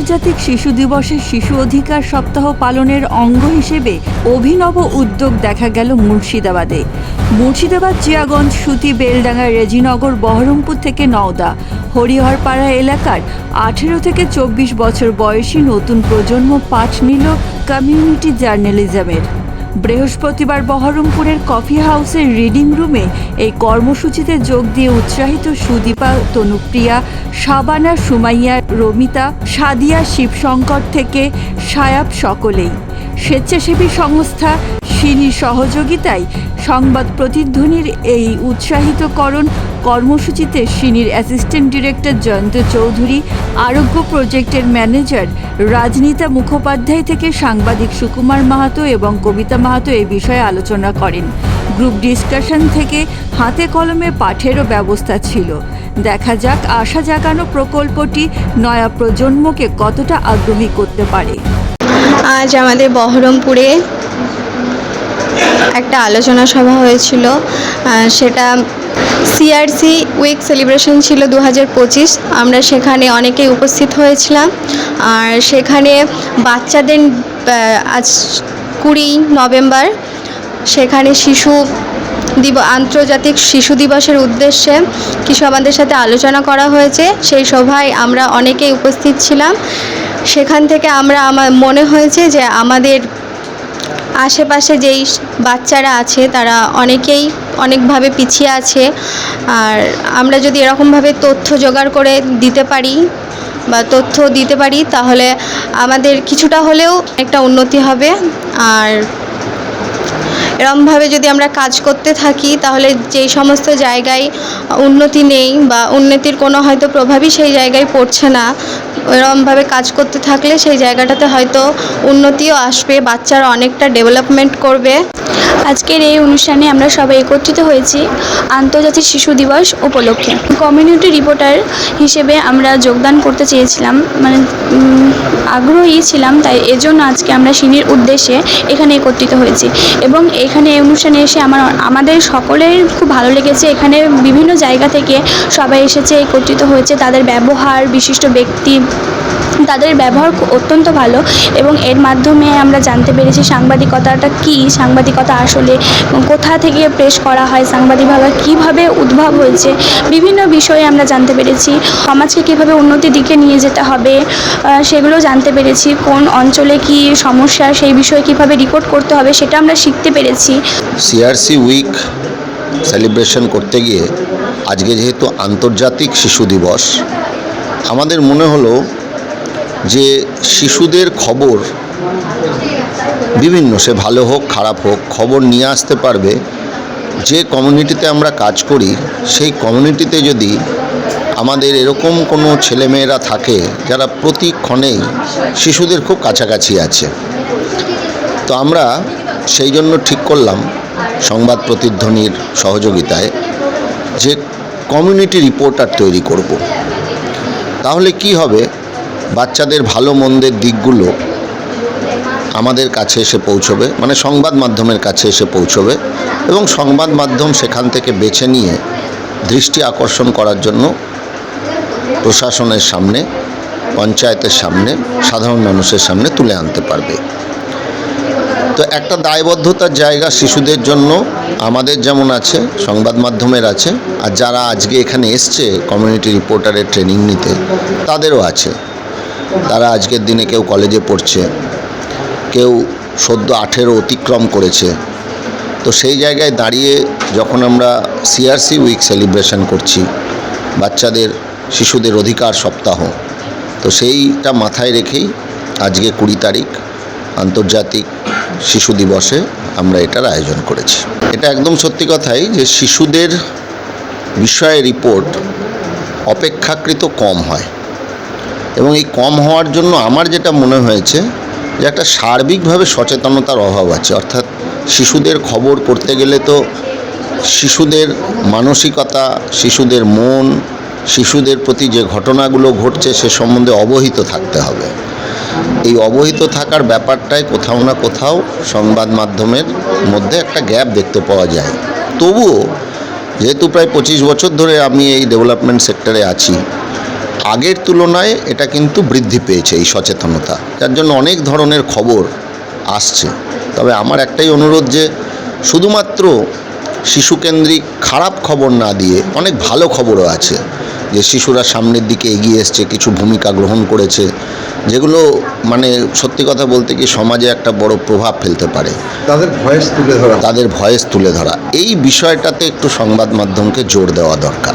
আন্তর্জাতিক শিশু দিবসে শিশু অধিকার সপ্তাহ পালনের অঙ্গ হিসেবে অভিনব উদ্যোগ দেখা গেল মুর্শিদাবাদে। মুর্শিদাবাদ, চিয়াগঞ্জ, সুতি, বেলডাঙ্গা, রেজিনগর, বহরমপুর থেকে নওদা, হরিহরপাড়া এলাকার আঠেরো থেকে চব্বিশ বছর বয়সী নতুন প্রজন্ম পাঠ নিল কমিউনিটি জার্নালিজমের। বৃহস্পতিবার বহরমপুরের কফি হাউসের রিডিং রুমে এই কর্মসূচিতে যোগ দিয়ে উৎসাহিত সুদীপা, তনুপ্রিয়া সাবানা সুমাইয়া, রমিতা, সাদিয়া, শিবশঙ্কর থেকে সায়াব সকলেই। স্বেচ্ছাসেবী সংস্থা সিনি সহযোগিতায় সংবাদ প্রতিধ্বনির এই উৎসাহিতকরণ কর্মসূচিতে senior assistant director Jayanta Chowdhury, আরোগ্য প্রজেক্টের ম্যানেজার রাজনীতা মুখোপাধ্যায় থেকে সাংবাদিক সুকুমার মাহাতো এবং কবিতা মাহাতো এই বিষয়ে আলোচনা করেন। গ্রুপ ডিসকাশন থেকে হাতে কলমে পাঠেরও ব্যবস্থা ছিল। দেখা যাক, আশা জাগানো প্রকল্পটি নয়া প্রজন্মকে কতটা আগ্রহী করতে পারে। আজ আমাদের বহরমপুরে একটা আলোচনা সভা হয়েছিল সেটা সিআরসি উইক সেলিব্রেশন ছিল দু পঁচিশ। আমরা সেখানে অনেকেই উপস্থিত হয়েছিলাম। আর সেখানে বাচ্চাদের আজ কুড়ি নভেম্বর, সেখানে শিশু দিব, আন্তর্জাতিক শিশু দিবসের উদ্দেশ্যে কিছু আমাদের সাথে আলোচনা করা হয়েছে। সেই সভায় আমরা অনেকেই উপস্থিত ছিলাম। সেখান থেকে আমরা, আমার মনে হয়েছে যে আমাদের আশেপাশে যেই বাচ্চারা আছে, তারা অনেকেই অনেকভাবে পিছিয়ে আছে। আর আমরা যদি এরকমভাবে তথ্য জোগাড় করে দিতে পারি বা তথ্য দিতে পারি, তাহলে আমাদের কিছুটা হলেও একটা উন্নতি হবে। আর এরমভাবে যদি আমরা কাজ করতে থাকি, তাহলে যেই সমস্ত জায়গায় উন্নতি নেই বা উন্নতির কোনো হয়তো প্রভাবই সেই জায়গায় পড়ছে না, এরমভাবে কাজ করতে থাকলে সেই জায়গাটাতে হয়তো উন্নতিও আসবে, বাচ্চারা অনেকটা ডেভেলপমেন্ট করবে। আজকের এই অনুষ্ঠানে আমরা সবাই একত্রিত হয়েছি আন্তর্জাতিক শিশু দিবস উপলক্ষে। কমিউনিটি রিপোর্টার হিসেবে আমরা যোগদান করতে চেয়েছিলাম মানে আগ্রহী ছিলাম, তাই এজন্য আজকে আমরা সিনির উদ্দেশ্যে এখানে একত্রিত হয়েছি। এবং এখানে এই অনুষ্ঠানে এসে আমার, আমাদের সকলের খুব ভালো লেগেছে। এখানে বিভিন্ন জায়গা থেকে সবাই এসেছে, একত্রিত হয়েছে। তাদের ব্যবহার, বিশিষ্ট ব্যক্তি, তাদের ব্যবহার অত্যন্ত ভালো এবং এর মাধ্যমে আমরা জানতে পেরেছি সাংবাদিকতাটা কী, সাংবাদিকতা আসলে কোথা থেকে প্রেস করা হয় সাংবাদিকতা কীভাবে উদ্ভব হয়েছে, বিভিন্ন বিষয়ে আমরা জানতে পেরেছি, সমাজকে কীভাবে উন্নতির দিকে নিয়ে যেতে হবে সেগুলো জানতে পেরেছি, কোন অঞ্চলে কী সমস্যা, সেই বিষয়ে কীভাবে রিপোর্ট করতে হবে, সেটা আমরা শিখতে পেরেছি সিআরসি উইক সেলিব্রেশন করতে গিয়ে আজকে যেহেতু আন্তর্জাতিক শিশু দিবস, আমাদের মনে হলো যে শিশুদের খবর বিভিন্ন, সে ভালো হোক, খারাপ হোক, খবর নিয়ে আসতে পারবে। যে কমিউনিটিতে আমরা কাজ করি, সেই কমিউনিটিতে যদি আমাদের এরকম কোনো ছেলেমেয়েরা থাকে যারা প্রতিক্ষণেই শিশুদের খুব কাছাকাছি আছে। তো আমরা সেই জন্য ঠিক করলাম সংবাদ প্রতিধ্বনির সহযোগিতায় যে কমিউনিটি রিপোর্টার তৈরি করব। তাহলে কি হবে বাচ্চাদের ভালো মন্দের দিকগুলো আমাদের কাছে এসে পৌঁছবে মানে সংবাদ মাধ্যমের কাছে এসে পৌঁছবে এবং সংবাদ মাধ্যম সেখান থেকে বেছে নিয়ে দৃষ্টি আকর্ষণ করার জন্য প্রশাসনের সামনে, পঞ্চায়েতের সামনে, সাধারণ মানুষের সামনে তুলে আনতে পারবে তো একটা দায়বদ্ধতার জায়গা শিশুদের জন্য আমাদের যেমন আছে, সংবাদ মাধ্যমের আছে, আর যারা আজকে এখানে এসছে কমিউনিটি রিপোর্টারের ট্রেনিং নিতে, তাদেরও আছে। তারা আজকের দিনে কেউ কলেজে পড়ছে, কেউ সদ্য আঠেরো অতিক্রম করেছে। তো সেই জায়গায় দাঁড়িয়ে যখন আমরা সিআরসি উইক সেলিব্রেশন করছি, বাচ্চাদের, শিশুদের অধিকার সপ্তাহ, তো সেইটা মাথায় রেখেই আজকে কুড়ি তারিখ আন্তর্জাতিক শিশু দিবসে আমরা এটার আয়োজন করেছি। এটা একদম সত্যি কথাই যে শিশুদের বিষয়ে রিপোর্ট অপেক্ষাকৃত কম হয়। এবং এই কম হওয়ার জন্য আমার যেটা মনে হয়েছে যে একটা সার্বিকভাবে সচেতনতার অভাব আছে। অর্থাৎ শিশুদের খবর করতে গেলে তো শিশুদের মানসিকতা, শিশুদের মন, শিশুদের প্রতি যে ঘটনাগুলো ঘটছে সে সম্বন্ধে অবহিত থাকতে হবে। এই অবহিত থাকার ব্যাপারটায় কোথাও না কোথাও সংবাদ মাধ্যমের মধ্যে একটা গ্যাপ দেখতে পাওয়া যায়। তবুও যেহেতু প্রায় পঁচিশ বছর ধরে আমি এই ডেভেলপমেন্ট সেক্টরে আছি, আগের তুলনায় এটা কিন্তু বৃদ্ধি পেয়েছে এই সচেতনতা। যার জন্য অনেক ধরনের খবর আসছে। তবে আমার একটাই অনুরোধ যে শুধুমাত্র শিশুকেন্দ্রিক খারাপ খবর না দিয়ে অনেক ভালো খবরও আছে। যে শিশুরা সামনের দিকে এগিয়ে এসছে কিছু ভূমিকা গ্রহণ করেছে যেগুলো মানে সত্যি কথা বলতে কি সমাজে একটা বড় প্রভাব ফেলতে পারে। তাদের ভয়েস তুলে ধরা। তাদের ভয়েস তুলে ধরা। এই বিষয়টাতে একটু সংবাদ মাধ্যমকে জোর দেওয়া দরকার।